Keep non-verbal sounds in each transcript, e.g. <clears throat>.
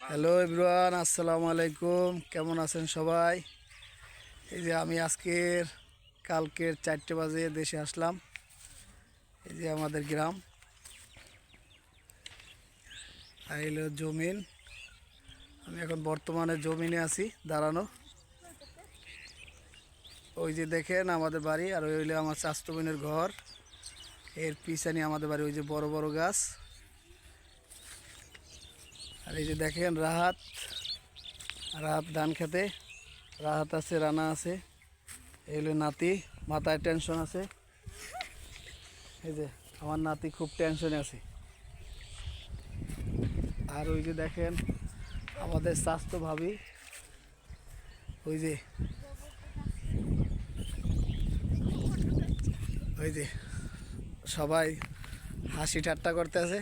Hello everyone, আসসালামু আলাইকুম। কেমন আছেন সবাই? এই যে আমি আজকের, কালকের চারটে বাজে দেশে আসলাম। এই যে আমাদের গ্রাম। আর জমিন। আমি এখন বর্তমানে জমিনে আছি, দাঁড়ানো। ওই যে দেখেন আমাদের বাড়ি, আর ওই হইল আমার চাস্তবিনের ঘর। এর পিছানি আমাদের বাড়ি, ওই যে বড় বড় গাছ। আর এই যে দেখেন রাহাত রাহাত ধান খেতে, রাহাত আছে, রানা আছে, এই হলো নাতি, মাথায় টেনশন আছে। এই যে আমার নাতি খুব টেনশনে আছে। আর ওই যে দেখেন আমাদের স্বাস্থ্য ভাবি, ওই যে ওই যে সবাই হাসি ঠাট্টা করতে আছে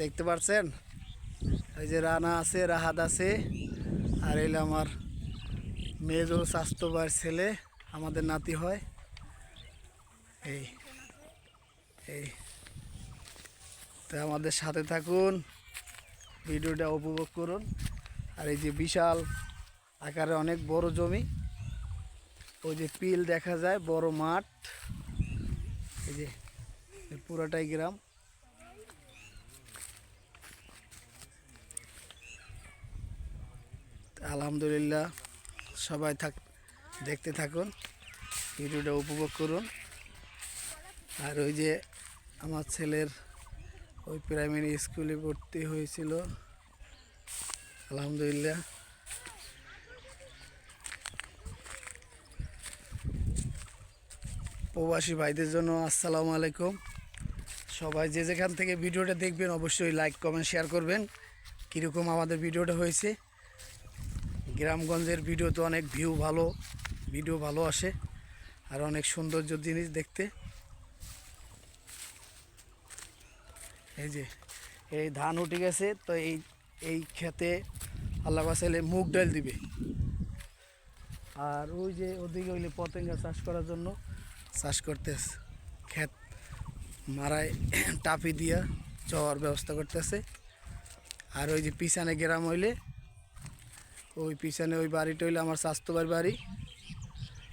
দেখতে পাচ্ছেন এই যে রানা আছে, রাহাত আছে, আর এলো আমার মেজো স্বাস্থ্যবার ছেলে, আমাদের নাতি হয়। এই এই। তো আমাদের সাথে থাকুন, ভিডিওটা উপভোগ করুন। আর এই যে বিশাল আকারে অনেক বড় জমি, ওই যে পিল দেখা যায়, বড় মাঠ। এই যে পুরাটাই গ্রাম। আলহামদুলিল্লাহ, সবাই থাক, দেখতে থাকুন, ভিডিওটা উপভোগ করুন। আর ওই যে আমার ছেলের ওই প্রাইমারি স্কুলে ভর্তি হয়েছিল। আলহামদুলিল্লাহ। প্রবাসী ভাইদের জন্য আসসালামু আলাইকুম। সবাই যে যেখান থেকে ভিডিওটা দেখবেন, অবশ্যই লাইক কমেন্ট শেয়ার করবেন। কীরকম আমাদের ভিডিওটা হয়েছে? গ্রামগঞ্জের ভিডিও তো অনেক ভিউ ভালো ভিডিও ভালো আসে, আর অনেক সৌন্দর্য জিনিস দেখতে। এই যে, এই ধান উঠে গেছে, তো এই এই খেতে আল্লাহ বাসাইলে মুগ ডাল দিবে। আর ওই যে ওদিকে ওইলে পতেঙ্গা চাষ করার জন্য চাষ করতেছে, ক্ষেত মারায় <clears throat> টাপি দিয়া যাওয়ার ব্যবস্থা করতেছে। আর ওই যে পিছনে গ্রাম হইলে ওই পিছনে ওই বাড়িটা হইলে আমার স্বাস্থ্য ভাইয়ের বাড়ি।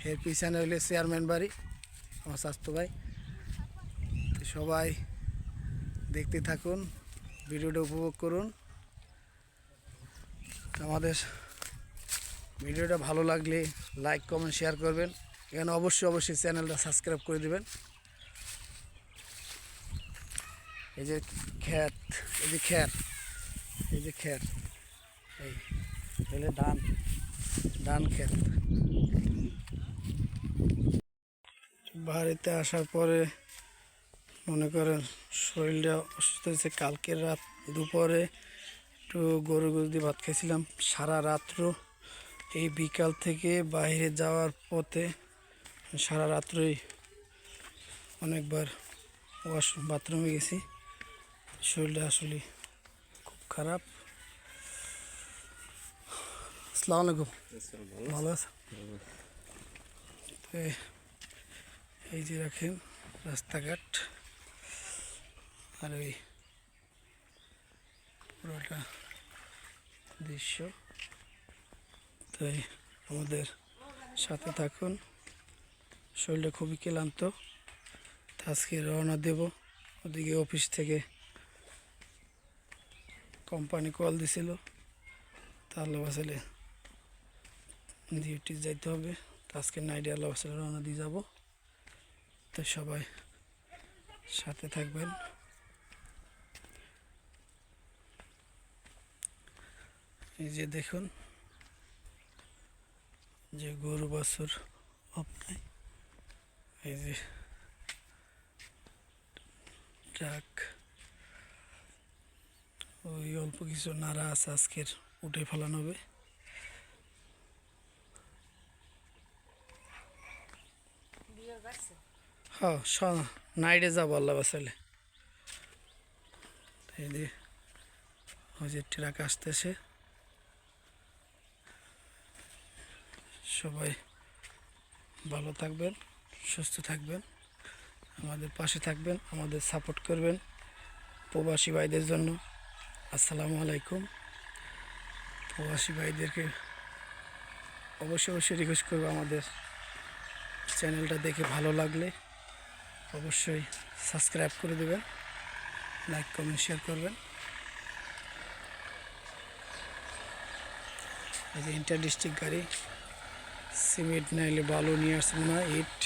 এর পিছনে হইলে চেয়ারম্যান বাড়ি, আমার স্বাস্থ্য ভাই সবাই দেখতে থাকুন, ভিডিওটা উপভোগ করুন। আমাদের ভিডিওটা ভালো লাগলে লাইক কমেন্ট শেয়ার করবেন। এখানে অবশ্যই অবশ্যই চ্যানেলটা সাবস্ক্রাইব করে দেবেন। এই যে খ্যাত, এই যে খ্যাত, এই যে খ্যাত, এই। এলে ধান ধান ক্ষেত বাড়িতে আসার পরে মনে করেন শরীরটা অসুস্থ হয়েছে কালকের রাত দুপুরে একটু গরু গরু দিয়ে ভাত খেয়েছিলাম। সারা রাত্র এই বিকাল থেকে বাইরে যাওয়ার পথে সারা রাত্রই অনেকবার ওয়াশ, বাথরুমে গেছি। শরীরটা আসলে খুব খারাপ। আসসালামু আলাইকুম ভালো আছে এই- যে রাখেন রাস্তাঘাট আর ওই পুরোটা দৃশ্য তাই আমাদের সাথে থাকুন শরীরটা খুবই ক্লান্ত। আজকে রওনা দেব ওদিকে অফিস থেকে। কোম্পানি কল দিছিল। তাহলে বাসালে ডিউটি যাইতে হবে। তো আজকে নাইডে আল্লাহ বাসালে রওনা দিয়ে যাব। তো সবাই সাথে থাকবেন। এই যে দেখুন, যে গরু বাছুর আপনায় এই যে ট্রাক। ওই অল্প কিছু নাড়া আছে আজকের, উঠে ফেলানো হবে। হ্যাঁ নাইটে যাব আল্লাহ বাসালে ট্রাক আসতেছে। সবাই ভালো থাকবেন, সুস্থ থাকবেন, আমাদের পাশে থাকবেন, আমাদের সাপোর্ট করবেন প্রবাসী ভাইদের জন্য। আসসালামু আলাইকুম। প্রবাসী ভাইদেরকে অবশ্যই অবশ্যই রিকোয়েস্ট করব আমাদের। চ্যানেলটা দেখে ভালো লাগলে অবশ্যই সাবস্ক্রাইব করে দেবেন, লাইক, কমেন্ট, শেয়ার করবেন। এই যে ইন্টার ডিস্ট্রিক্ট গাড়ি, সিমেন্ট নাইলে বালু নিয়ে আসছে না, ইট।